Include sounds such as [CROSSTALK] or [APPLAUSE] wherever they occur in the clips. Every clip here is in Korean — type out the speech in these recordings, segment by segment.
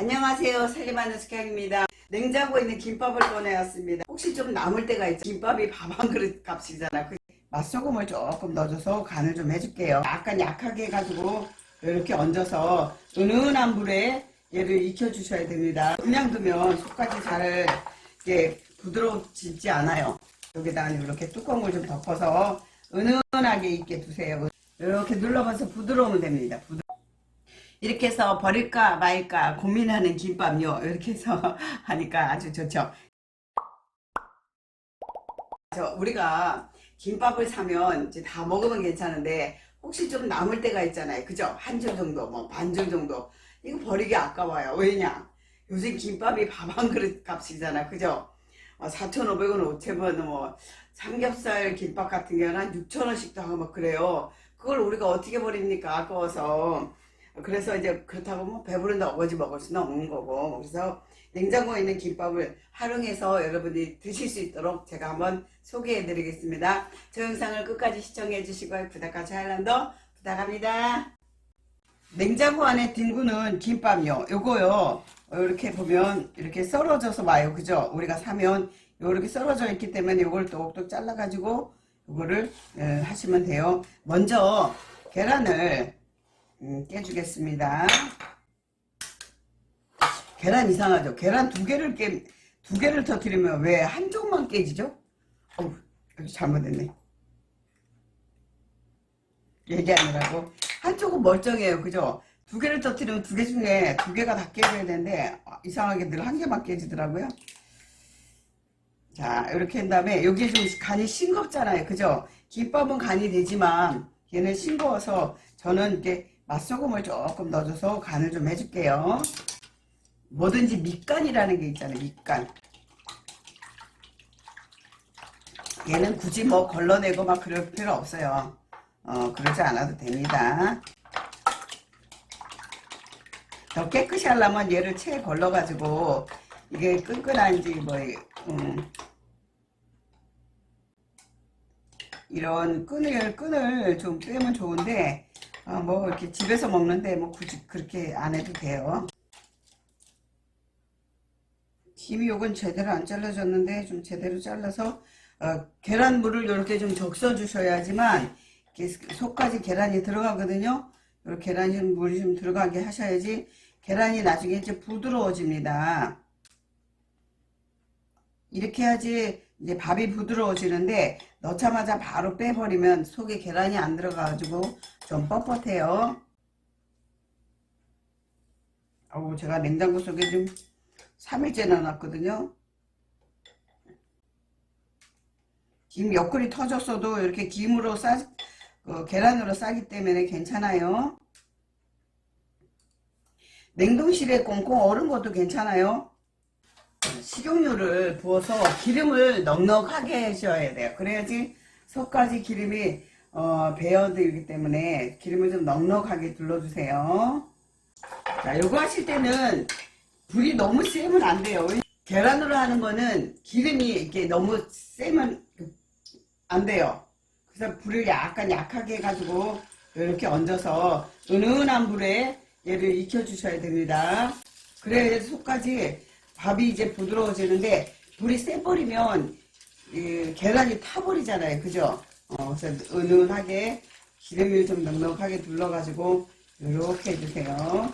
안녕하세요. 살림하는 숙향입니다. 냉장고에 있는 김밥을 꺼내왔습니다. 혹시 좀 남을 때가 있죠? 김밥이 밥 한 그릇 값이잖아. 그 맛소금을 조금 넣어줘서 간을 좀 해줄게요. 약간 약하게 해가지고 이렇게 얹어서 은은한 물에 얘를 익혀주셔야 됩니다. 그냥 두면 속까지 잘 이렇게 부드러워지지 않아요. 여기다가 이렇게 뚜껑을 좀 덮어서 은은하게 익게 두세요. 이렇게 눌러봐서 부드러우면 됩니다. 부드- 이렇게 해서 버릴까 말까 고민하는 김밥요. 이렇게 해서 [LAUGHS] 하니까 아주 좋죠. 저 우리가 김밥을 사면 이제 다 먹으면 괜찮은데 혹시 좀 남을 때가 있잖아요. 그죠? 한 줄 정도, 뭐 반 줄 정도. 이거 버리기 아까워요. 왜냐? 요즘 김밥이 밥 한 그릇 값이잖아. 그죠? 4,500원, 5,000원, 뭐 삼겹살 김밥 같은 경우는 한 6,000원씩도 하고 막 그래요. 그걸 우리가 어떻게 버립니까? 아까워서. 그래서 이제 그렇다고 뭐 배부른데 어거지 먹을 수는 없는 거고. 그래서 냉장고에 있는 김밥을 활용해서 여러분이 드실 수 있도록 제가 한번 소개해 드리겠습니다. 저 영상을 끝까지 시청해 주시고 구독과 좋아요 부탁합니다. 냉장고 안에 뒹구는 김밥요. 요거요. 이렇게 보면 이렇게 썰어져서 와요. 그죠? 우리가 사면 이렇게 썰어져 있기 때문에 요걸 똑똑 잘라 가지고 요거를 예, 하시면 돼요. 먼저 계란을 음, 깨주겠습니다. 계란 이상하죠? 계란 두 개를 깨, 두 개를 터뜨리면 왜 한쪽만 깨지죠? 어우, 여기 잘못했네. 얘기하느라고. 한쪽은 멀쩡해요. 그죠? 두 개를 터뜨리면 두 개 중에 두 개가 다 깨져야 되는데, 아, 이상하게 늘 한 개만 깨지더라고요. 자, 이렇게 한 다음에, 여기 좀 간이 싱겁잖아요. 그죠? 김밥은 간이 되지만, 얘는 싱거워서, 저는 이렇게 맛소금을 조금 넣어줘서 간을 좀 해줄게요. 뭐든지 밑간이라는 게 있잖아요. 밑간. 얘는 굳이 뭐 걸러내고 막 그럴 필요 없어요. 어, 그러지 않아도 됩니다. 더 깨끗이 하려면 얘를 채 걸러가지고 이게 끈끈한지 뭐, 음, 이런 끈을, 끈을 좀 떼면 좋은데, 어, 뭐 이렇게 집에서 먹는데 뭐 굳이 그렇게 안 해도 돼요. 김이 요건 제대로 안 잘라졌는데 좀 제대로 잘라서 어, 계란물을 이렇게 좀 적셔 주셔야지만 속까지 계란이 들어가거든요. 이렇게 계란이 좀 물이 좀 들어가게 하셔야지 계란이 나중에 이제 부드러워집니다. 이렇게 해야지 이제 밥이 부드러워지는데 넣자마자 바로 빼버리면 속에 계란이 안 들어가가지고 좀 뻣뻣해요. 아우 제가 냉장고 속에 좀 3일째 넣어놨거든요. 김 옆구리 터졌어도 이렇게 김으로 싸, 어, 계란으로 싸기 때문에 괜찮아요. 냉동실에 꽁꽁 얼은 것도 괜찮아요. 식용유를 부어서 기름을 넉넉하게 하셔야 돼요. 그래야지 속까지 기름이 어, 배어들기 때문에 기름을 좀 넉넉하게 둘러주세요. 자, 요거 하실 때는 불이 너무 세면 안 돼요. 계란으로 하는 거는 기름이 이렇게 너무 세면 안 돼요. 그래서 불을 약간 약하게 해가지고 이렇게 얹어서 은은한 불에 얘를 익혀주셔야 됩니다. 그래야 속까지 밥이 이제 부드러워지는데 불이 세버리면 이 계란이 타버리잖아요. 그죠? 어, 그래서 은은하게 기름을 좀 넉넉하게 둘러가지고 이렇게 해주세요.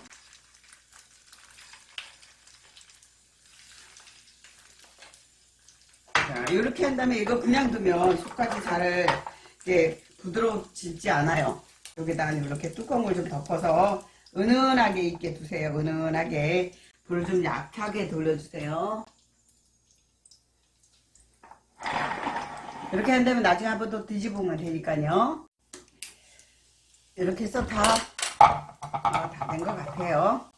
자, 이렇게 한 다음에 이거 그냥 두면 속까지 잘 이렇게 부드러워지지 않아요. 여기다가 이렇게 뚜껑을 좀 덮어서 은은하게 익게 두세요. 은은하게. 불 좀 약하게 돌려주세요. 이렇게 한 다음에 나중에 한번 또 뒤집으면 되니까요. 이렇게 해서 다, 다 된 것 같아요.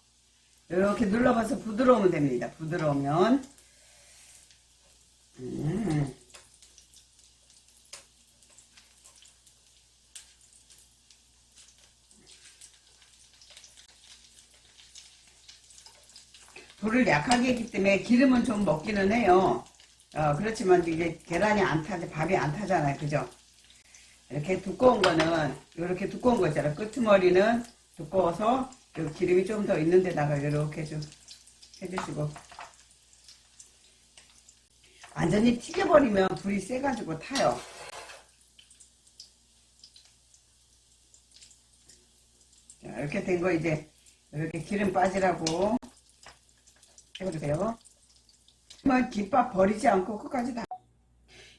이렇게 눌러봐서 부드러우면 됩니다. 부드러우면. 음. 불을 약하게 했기 때문에 기름은 좀 먹기는 해요. 어, 그렇지만 이게 계란이 안 타지, 밥이 안 타잖아요. 그죠? 이렇게 두꺼운 거는, 이렇게 두꺼운 거 있잖아요. 끄트머리는 두꺼워서 그 기름이 좀 더 있는 데다가 이렇게 좀 해주시고 완전히 튀겨버리면 불이 세가지고 타요. 자, 이렇게 된 거 이제 이렇게 기름 빠지라고 해주세요. 뭐 김밥 버리지 않고 끝까지 다.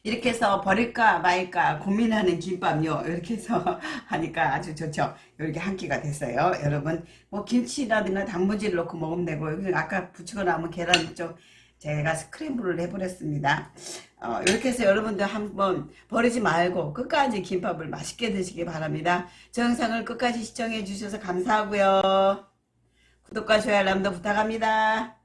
이렇게 해서 버릴까 말까 고민하는 김밥요. 이렇게 해서 [LAUGHS] 하니까 아주 좋죠. 이렇게 한 끼가 됐어요. 여러분 뭐 김치라든가 단무지를 넣고 먹으면 되고 아까 부치고 남은 계란 좀 제가 스크램블을 해버렸습니다. 어, 이렇게 해서 여러분들 한번 버리지 말고 끝까지 김밥을 맛있게 드시기 바랍니다. 저 영상을 끝까지 시청해 주셔서 감사하고요. 구독과 좋아요 알람도 부탁합니다